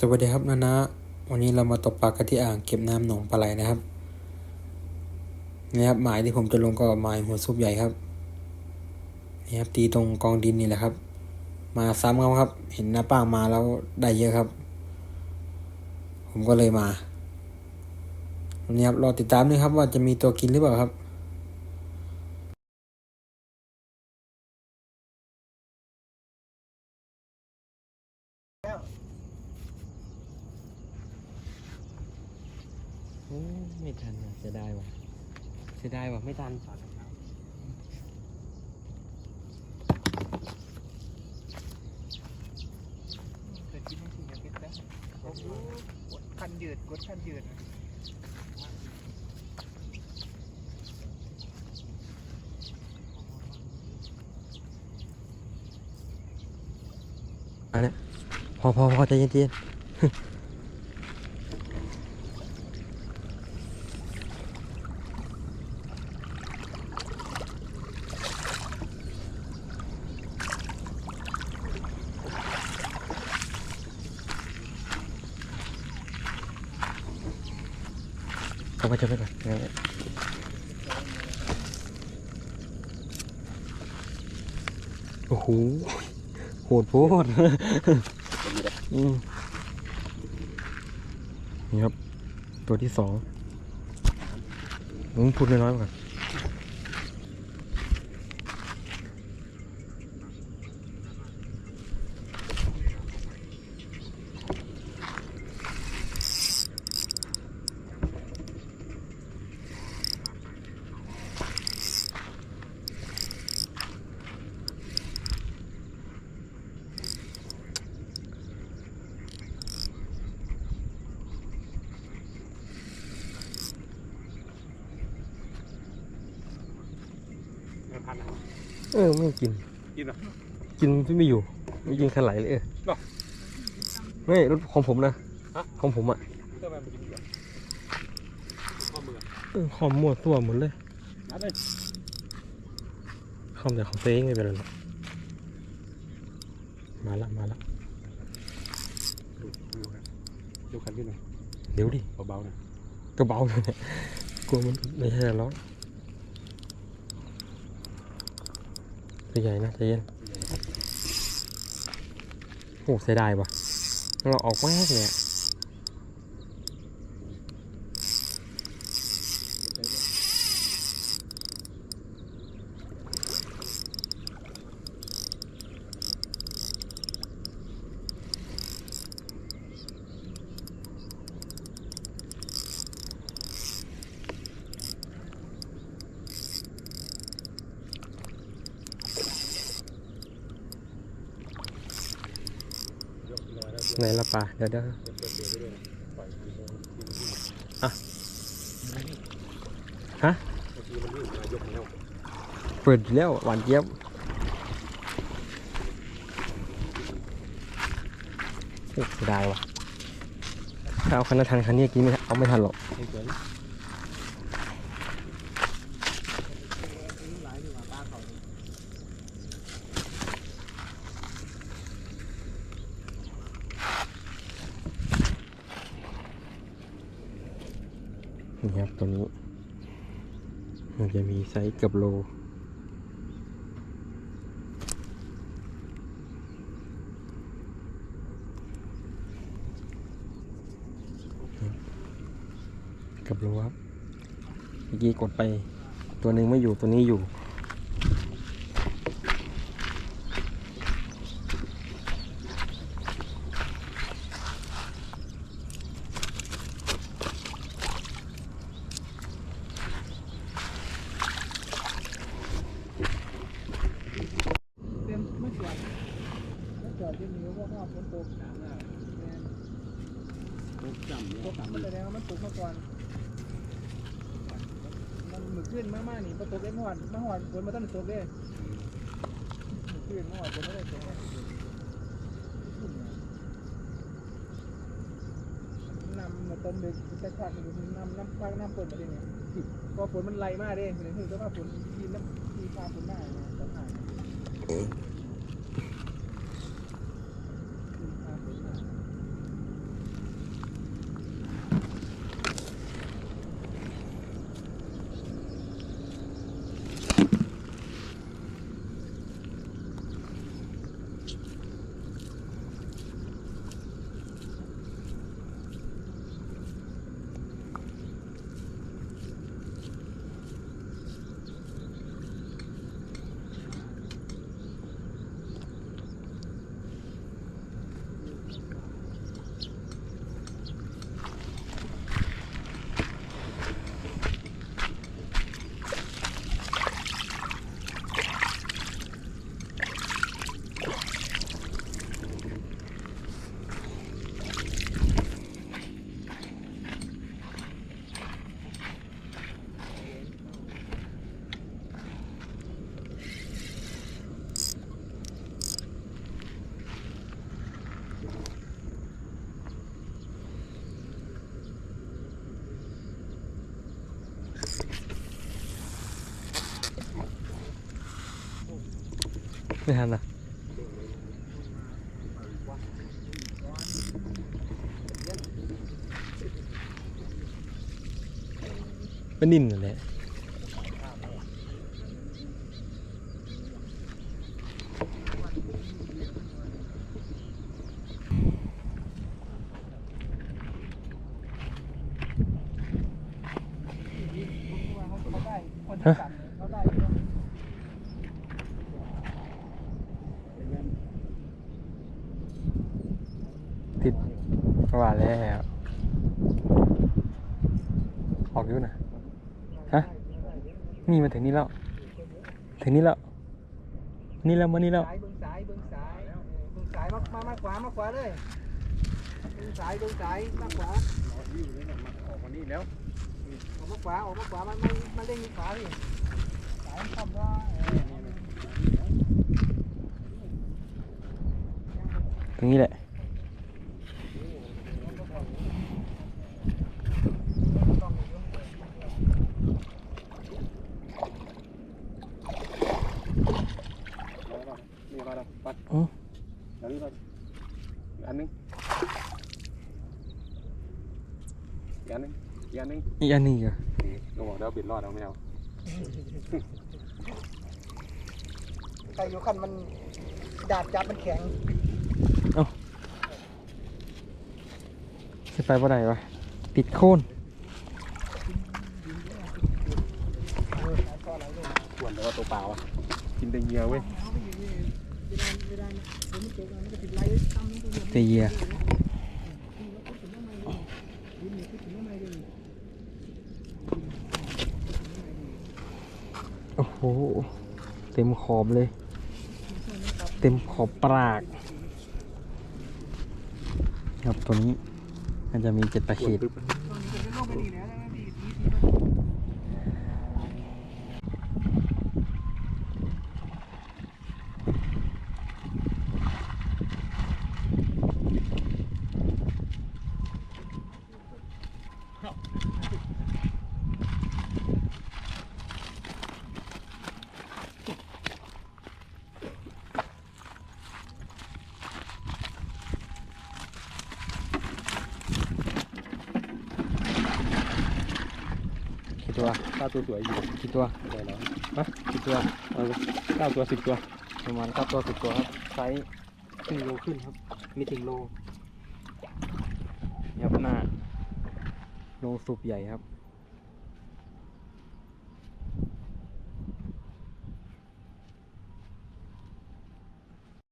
สวัสดีครับนานะวันนี้เรามาตกปลากันที่อ่างเก็บน้ำหนองปลาไหลนะครับนี่ครับหมายที่ผมจะลงก็หมายหัวซุปใหญ่ครับนี่ครับตีตรงกองดินนี่แหละครับ มาซ้ำครับครับ เห็นหน้าป้างมาแล้วได้เยอะครับ ผมก็เลยมานนี้ครับรอติดตามด้วยครับว่าจะมีตัวกินหรือเปล่าครับ โอ้ ไม่ทันว่ะเสียดายว่ะเสียดายว่ะไม่ทันเกิดกินไม่กินอย่าเก็บได้โอ้โหกดคันยืดกดคันยืดอันเนี้ยพอพอพอใจเย็นๆ เข้าไปจะไปก่อนโอ้โหโหดโพดนี่ครับ ตัวที่สองมึงพูดน้อยๆก่อน เออไม่กิน กินเหรอ กินที่ไม่อยู่ ไม่กินขันไหลเลยเออหรอ ไม่รถของผมนะฮะของผมอะเพื่อมันกินเหรอข้อมือเออคอมมั่วตัวหมดเลยนัดเลยคอมแต่ของตัวเองไม่เป็นไรหรอกมาละมาละดูดูครับดูคันที่หน่อยเดี๋ยวดิเบาๆหน่อยก็เบาเลยเนี่ยกลัวมันไม่ใช่หรอ ตัวใหญ่นะใจเย็นโอ้เสียดายว่ะเราออกแม่เลยอะ ไหนละปลาเดี๋ยวเดี๋ยวอะฮะเปิดแล้วหวานเจี๊ยบโอ้ไดายว่ะถ้าเอาคันนั้นทันคันนี้กินไม่เอาไม่ทันหรอก ให้สวย นี่ครับตัวนี้ มันจะมีไซส์กับโล กับโลครับเมื่อกี้กดไปตัวหนึ่งไม่อยู่ตัวนี้อยู่ เตรียมไม่จอดไม่จอดที่นิ้ว เพราะว่าฝนตกหนักอะแม่นตกจำตกมันแสดงว่ามันตกมาก่อน มันมือขึ้นมากๆนี่พอตกได้เมื่อวานเมื่อวานฝนมาตั้งแต่ตกเลยมือขึ้นมื่อวานฝนม่ได้งแตกเลยนำมาต้นเด็กจะขาดมันนำน้ำฟางน้ำฝนมาดิเนี่ยพอฝนมันไหลมากเด้เห็นไหมคือว่าฝนทีน้ำทีฟ้าฝนหน้าเนี่ยตอนหาทีฟ้าฝนหน้า ไม่ทันอะเป็นนินนั่นแหละเขาได้คนที่สั่งเขาได้เยอะ ติดว่าแล้ว ออกอยู่นะฮะ นี่มาถึงนี่แล้ว ถึงนี่แล้ว นี่แล้วมานี่แล้ว สายเบิ้งสายเบิ้งสายเออเบิ้งสายมามามาขวามาขวาเลยเบิ้งสายเบิ้งสายมาขวาออกมานี่แล้วออกมาขวาออกมาขวามันมันมันเร่งขวาดิสายมันคำว่าเออตรงนี้แหละ นี่มาแล้วปัด อ๋อ อันนี้ปัด อันนึงอีกอันนึงอีกอันนึงอีกอันหนึงอีกเหรอลงบอกเดี๋ยวบิดรอดเอาไม่เอาใครอยู่คันมันดาดจับมันแข็งจะไปบ่ได้วะติดโค่นเออสายต่อไหลเลยส่วนแต่ว่าตัวเปล่าอะกินแต่เหงียเว้ยเอาไปอยู่นี่เวลาเวลาเดี๋ยวมันตกมันก็ ติดไหลตั้มลงไปเตียโอ้โห เต็มขอบเลย เต็มขอบปราก ครับตัวนี้มันจะมีเจ็ดตะขีด กี่ ตัวถ้าตัวสวยอยู่กี่ตัวได้แล้วฮะกี่ตัวเอาเก้าตัวสิบตัวประมาณเก้าตัวสิบตัวครับไซส์ครึ่งโลขึ้นครับมีถึงโลยับหน้าโลสูบใหญ่ครับ